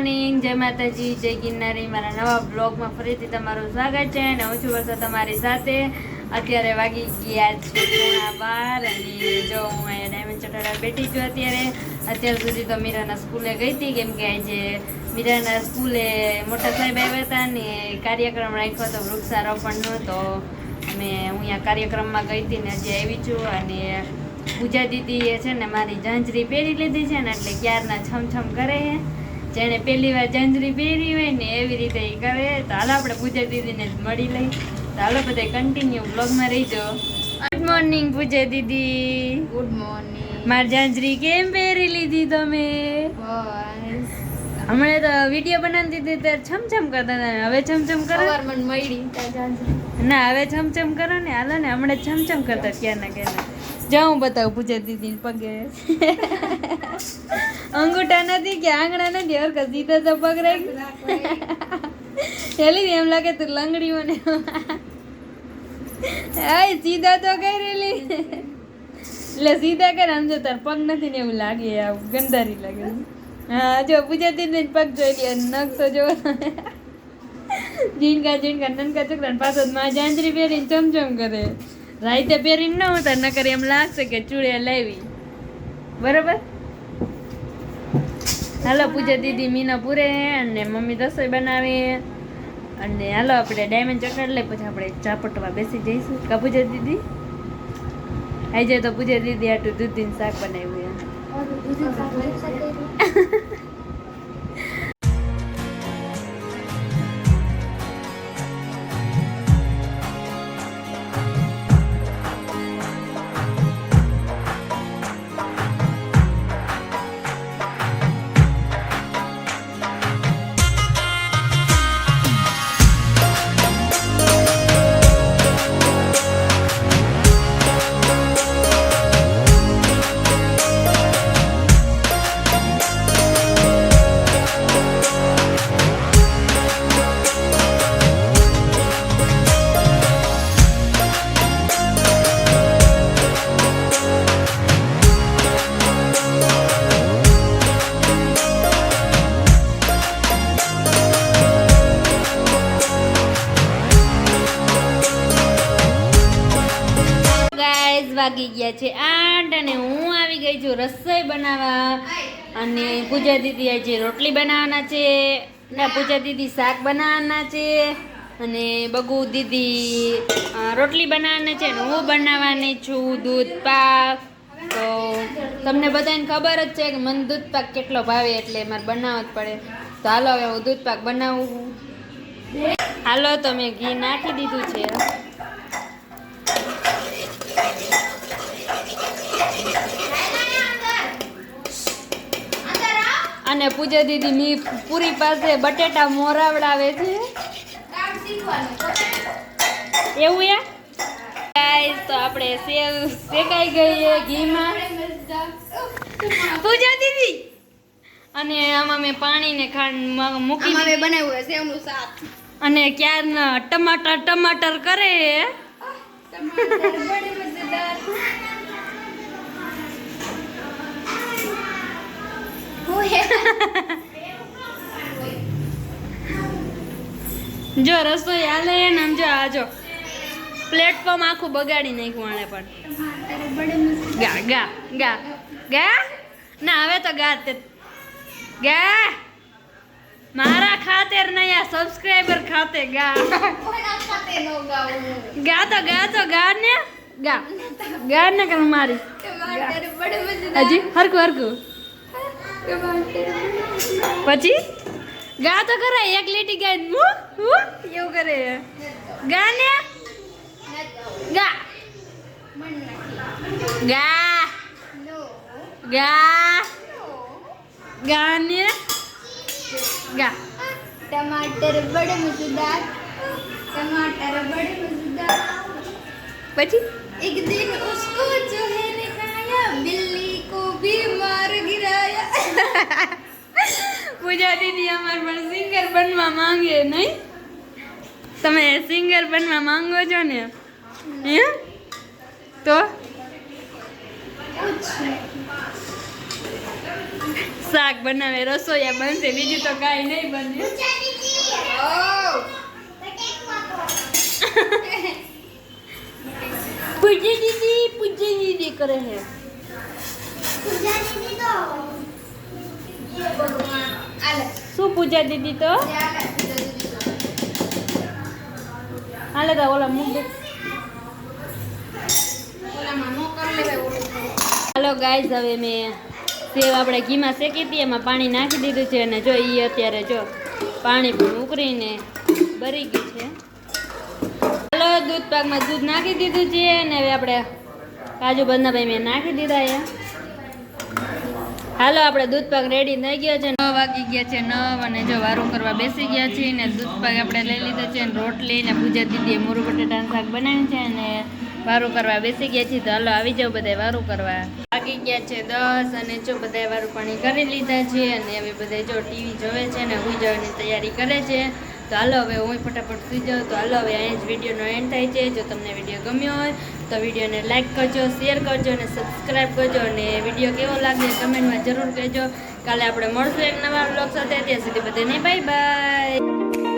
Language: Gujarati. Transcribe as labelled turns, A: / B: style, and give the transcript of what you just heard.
A: મોર્નિંગ જય માતાજી, જય ગિરનારી. મારા નવા બ્લોગમાં ફરીથી તમારું સ્વાગત છે અને હું છું વર્ષો તમારી સાથે. અત્યારે વાગી ગયા છે પોણા બાર અને જો હું અહીંયા ડાયમંડ ચટાડા બેઠી છું અત્યારે. અત્યાર સુધી તો મીરાના સ્કૂલે ગઈ હતી, કેમ કે આજે મીરાના સ્કૂલે મોટા સાહેબ આવ્યા હતા ને કાર્યક્રમ રાખ્યો હતો, વૃક્ષારોપણનો. તો અમે હું અહીંયા કાર્યક્રમમાં ગઈ હતી ને હજી આવી છું અને પૂજા દીદીએ છે ને મારી ઝાંઝરી પહેરી લીધી છે ને એટલે ક્યારના છમછમ કરે છે. જેણે પહેલી વાર જંજરી પહેરી હોય ને એવી રીતે એ કરે. તો હાલ આપણે પૂજા દીદીને મળી લઈ. તો હાલો બધા કન્ટિન્યુ બ્લોગમાં રહીજો. ગુડ મોર્નિંગ પૂજા દીદી.
B: ગુડ મોર્નિંગ
A: માર જાંજરી કેમ પહેરી લીધી તમે? હમણાં તો વીડિયો બનાવી દીધી ત્યારે છમછમ કરતા હતા ને. હવે છમછમ કરો?
B: મળી
A: ના હવે છમછમ કરો ને. હાલો ને હમણાં છમછમ કરતા ક્યારના ક્યારના જાઉં બતાવું પૂજા દીદી પગે. અંગૂઠા નથી કે આંગણા નથી હરક સીધા તો પગ રાખી. એલી એમ લાગે તું લંગડી મને આય સીધા તો કરેલી એટલે સીધા કર આમ જો તાર પગ નથી ને એવું લાગે આ ગંધારી લાગે. હા, જો પૂજા દીદી પગ જોઈ લે, નખ તો જો. ઝીણકા ઝીણકા નનકા છોકરા પાછો માં જાંજરી પહેરીને ચમચમ કરે. રાઈતે પહેરીને ન હોતા, નકર એમ લાગશે કે ચૂડિયા લાવી. બરાબર? હાલો પૂજા દીદી મીના પૂરે, અને મમ્મી રસોઈ બનાવે. અને હાલો આપણે ડાયમંડ ચકડ લઈ, પછી આપણે ચા પટવા બેસી જઈશું. કા પૂજા દીદી? આજે તો પૂજા દીદી આટલું દૂધીન શાક બનાવ્યું વાગી ગયા છે આઠ અને હું આવી ગઈ છું રસોઈ બનાવવા. અને પૂજા દીદી આજે રોટલી બનાવવાના છે ને પૂજા દીદી શાક બનાવવાના છે અને બગુ દીદી રોટલી બનાવવાના છે અને હું બનાવવાની છું દૂધ પાક. તો તમને બધાને ખબર જ છે કે મને દૂધ પાક કેટલો ભાવે એટલે મારે બનાવવો જ પડે. તો હાલો હવે હું દૂધ પાક બનાવું. હાલો તો મેં ઘી નાખી દીધું છે. અને પૂજા દીદી મી પૂરી પાસે બટેટા મોરાવડાવે છે. એવું યા? તો આપણે સેવ શેકાઈ ગઈ ઘીમાં. પૂજા દીદી! અને આમાં મેં પાણી ને ખાંડ મૂકી
B: અમે બનાવ્યું છે સેવનું શાક.
A: અને ક્યારના ટમાટર ટમાટર કરે? જો રસોઈ હાલે ને જો આ જો. પ્લેટફોર્મ આખું બગાડી નાખ્યું આણે પણ. ગા ગા ગા. ગા? ના હવે તો ગા તે. ગા? મારા ખાતેર નહીં આ સબસ્ક્રાઈબર ખાતે ગા. ગા તો ગા તો ગા ને. ગા. ગા ને કર મારી? હજી હરકું હરકું પછી ગા તો કરે એક લીટી ગાય હું હું એવું કરે ગા ને ગા ગા
B: નો
A: ગા ગા ને ગા
B: टमाटर बड़े मजेदार टमाटर बड़े मजेदार
A: પછી
B: एक दिन उसको जो है ने खाया बिल्ली को भी मार गिराया
A: પૂજા દીદી અમારે પણ સિંગર બનવા માંગે નહીં. તમે સિંગર બનવા માંગો છો ને? હે? તો? શાક બનાવે, રસોઈયા બનશે, બીજું તો કાંઈ નહીં બન્યું પૂજી દીદી પૂજી દીદી કરે છે શું પૂજા દીદી તો? હાલે તો ઓલા મૂક દે. હાલો ગાઈઝ હવે મેં સેવ આપણે ઘીમાં શેકી હતી, એમાં પાણી નાખી દીધું છે અને જો એ અત્યારે જો પાણી પણ ઉકળીને બરી ગયું છે. હાલો દૂધ પાકમાં દૂધ નાખી દીધું છે અને હવે આપણે કાજુ બદામ ભાઈ મેં નાખી દીધા છે. હાલો, આપણે દૂધ પાક રેડી થઈ ગયો છે. નવ વાગી ગયા છે નવ અને જો વારું કરવા બેસી ગયા છીએ ને દૂધ પાક આપણે લઈ લીધો છે ને રોટલી ને પૂજા દીદીએ મૂરું બટેટાનું શાક બનાવ્યું છે અને વારું કરવા બેસી ગયા છીએ. તો હાલો, આવી જાઓ બધા વારું કરવા. વાગી ગયા છે દસ અને જો બધા વારું પાણી કરી લીધા છે અને હવે બધા જો ટીવી જોવે છે ને હું જવાની તૈયારી કરે છે. તો હાલો હવે હું ફટાફટ સુઈ જાઉં. તો હાલો હવે અહીં જ વિડીયોનો એન્ડ થાય છે. જો તમને વીડિયો ગમ્યો હોય, તો વિડીયોને લાઇક કરજો શેર કરજો અને સબસ્ક્રાઈબ કરજો. અને વીડિયો કેવો લાગે કમેન્ટમાં જરૂર કહેજો. કાલે આપણે મળશું એક નવા બ્લોગ સાથે. ત્યાં સુધી બધાને બાય બાય